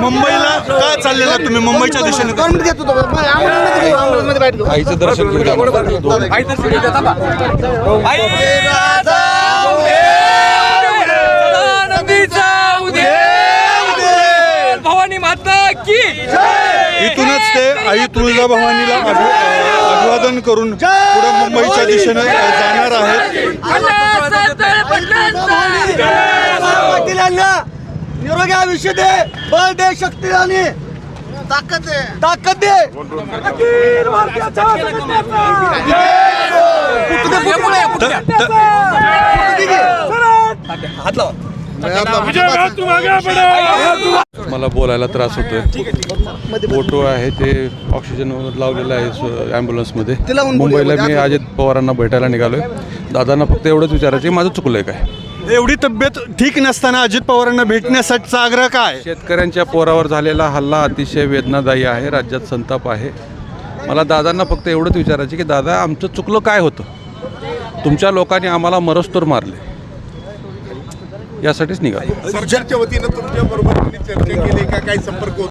मुंबईला का चाललेला तुम्ही? मुंबईच्या दिशेने आईचं दर्शन भवानी माता की इथूनच ते आई तुळजाभवानीला अभि- अ, अभिवादन करून पुढे मुंबईच्या दिशेने जाणार आहेत. पाटीलांना निरोगी आयुष्य दे बळ दे शक्ती आणि ताकद दे. ताकद दे. मला बोलायला त्रास होतोय. फोटो आहे ते ऑक्सिजन लावलेलं आहे ॲम्ब्युलन्समध्ये मुंबईला मी अजित पवारांना भेटायला निघालोय. दादांना फक्त एवढंच विचारायचं माझं चुकलंय काय? एवढी तब्येत ठीक नसताना अजित पवारांना भेटण्यासाठीचा आग्रह काय? शेतकऱ्यांच्या पोरावर झालेला हल्ला अतिशय वेदनादायी आहे राज्यात संताप आहे. मला दादांना फक्त एवढंच विचारायचं की दादा आमचं चुकलं काय होतं? तुमच्या लोकांनी आम्हाला मरस्तोर मारले. यासाठीच निघालो सरकारच्या वतीनं तुमच्या बरोबर चर्चा केली का? काही संपर्क होत?